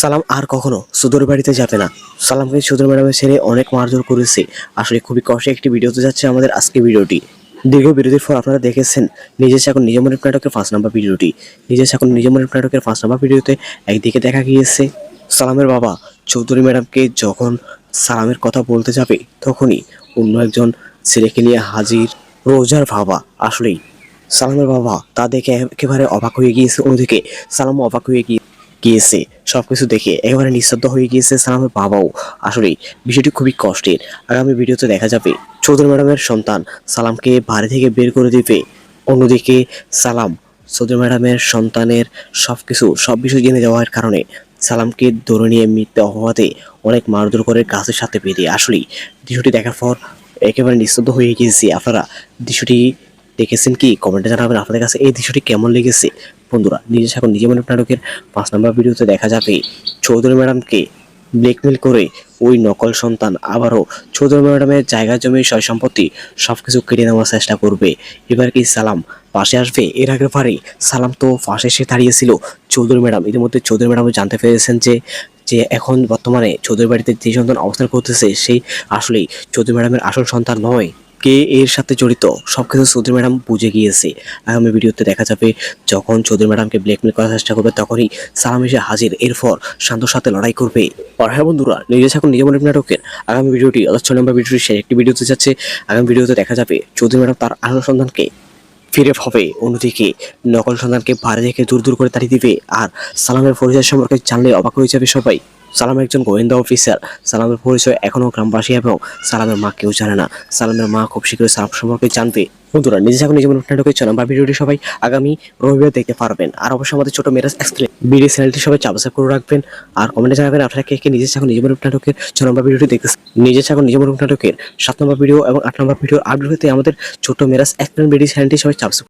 সালাম আর কখনো সুদর বাড়িতে যাবে না। সালামকে সুদর ম্যাডামের ছেড়ে অনেক মারধর করেছে। আসলে খুবই কষ্টে একটি ভিডিওতে যাচ্ছে আমাদের আজকে ভিডিওটি। দীর্ঘ বিরতির পর আপনারা দেখেছেন নিজের এখন নিজের মনের নাটকের ফার্স্ট নাম্বার ভিডিওটি। নিজের এখন নিজের মনের নাটকের ফার্স্ট নাম্বার ভিডিওতে একদিকে দেখা গিয়েছে সালামের বাবা। চৌধুরী ম্যাডামকে যখন সালামের কথা বলতে যাবে, তখনই অন্য একজন ছেলেকে নিয়ে হাজির রোজার বাবা। আসলেই সালামের বাবা তা দেখে একেবারে অবাক হয়ে গিয়েছে। অন্যদিকে সালামও অবাক হয়ে গিয়ে গিয়েছে। সবকিছু দেখে একেবারে নিঃশব্দ হয়ে গিয়েছে সালামের বাবাও। আসলে বিষয়টি খুবই কষ্টের। আগামী ভিডিওতে দেখা যাবে চৌধুরী ম্যাডামের সন্তান সালামকে বাড়ি থেকে বের করে দিবে। অন্যদিকে সালাম চৌধুরী ম্যাডামের সন্তানের সবকিছু, সব বিষয় জেনে যাওয়ার কারণে সালামকে ধরে নিয়ে মিথ্যে অপবাদে অনেক মারধর করে গাছের সাথে বেঁধে। আসলেই দৃশ্যটি দেখার পর একেবারে নিস্তব্ধ হয়ে গিয়েছি। আপনারা দৃশ্যটি দেখেছেন কি? কমেন্টে জানাবেন। আপনাদের কাছে এই দৃশ্যটি কেমন লেগেছে? বন্ধুরা, নিজে এখন নিজে মনে নাটকের পাঁচ নম্বর ভিডিওতে দেখা যাবে চৌধুরী ম্যাডামকে ব্ল্যাকমেল করে ওই নকল সন্তান আবারও চৌধুরী ম্যাডামের জায়গা জমি, সয় সম্পত্তি সব কিছু কেড়ে নেওয়ার চেষ্টা করবে। এবার কি সালাম পাশে আসবে? এর আগের বারে সালাম তো পাশে এসে দাঁড়িয়েছিল চৌধুরী ম্যাডাম। ইতিমধ্যে চৌধুরী ম্যাডাম জানতে পেরেছেন যে যে এখন বর্তমানে চৌধুরী বাড়িতে যে সন্তান অবস্থান করতেছে, সেই আসলেই চৌধুরী ম্যাডামের আসল সন্তান নয়। কে এর সাথে জড়িত? সবকিছু চৌধুরী ম্যাডাম বুঝে গিয়েছে। আগামী ভিডিওতে দেখা যাবে, যখন চৌধুরী ম্যাডামকে ব্ল্যাকমেল করার চেষ্টা করবে, তখনই সালাম এসে হাজির। এরপর শান্তর সাথে লড়াই করবে। আর হ্যাঁ বন্ধুরা, নিজে এখন নিজে মনে নাটকের। আগামী ভিডিওটি অথচ নম্বর ভিডিওটি সে একটি ভিডিওতে যাচ্ছে। আগামী ভিডিওতে দেখা যাবে, চৌধুরী ম্যাডাম তার আসল সন্তানকে ফিরে পাবে। অন্যদিকে নকল সন্তানকে বাড়ি থেকে দূর দূর করে তাড়িয়ে দিবে। আর সালামের পরিচয় সম্পর্কে জানলে অবাক হয়ে যাবে সবাই। সালাম একজন গোয়েন্দা অফিসার। সালামের পরিচয় এখনও গ্রামবাসী এবং সালামের মা কেউ জানে না। সালামের মা খুব শীঘ্রই সালাম সম্পর্কে জানবে। বন্ধুরা, নিজে এখন নিজের নাটকের চ্যানেল বা ভিডিওটি সবাই আগামী রবিবার দেখতে পারবেন। আর অবশ্যই আমাদের ছোট মেরাজ এক্সপ্লেন ভিডিও চ্যানেলটি সবাই সাবস্ক্রাইব করে রাখবেন। আর কমেন্টে জানাবেন আপনারা কে কে নিজে এখন নিজের নাটকের ছ নম্বর ভিডিওটি দেখতে নিজে এখন নিজের নাটকের সাত নম্বর ভিডিও এবং আট নম্বর ভিডিও আপডেট হতে আমাদের ছোট মেরাজ এক্সপ্লেন ভিডিও চ্যানেলটি সবাই সাবস্ক্রাইব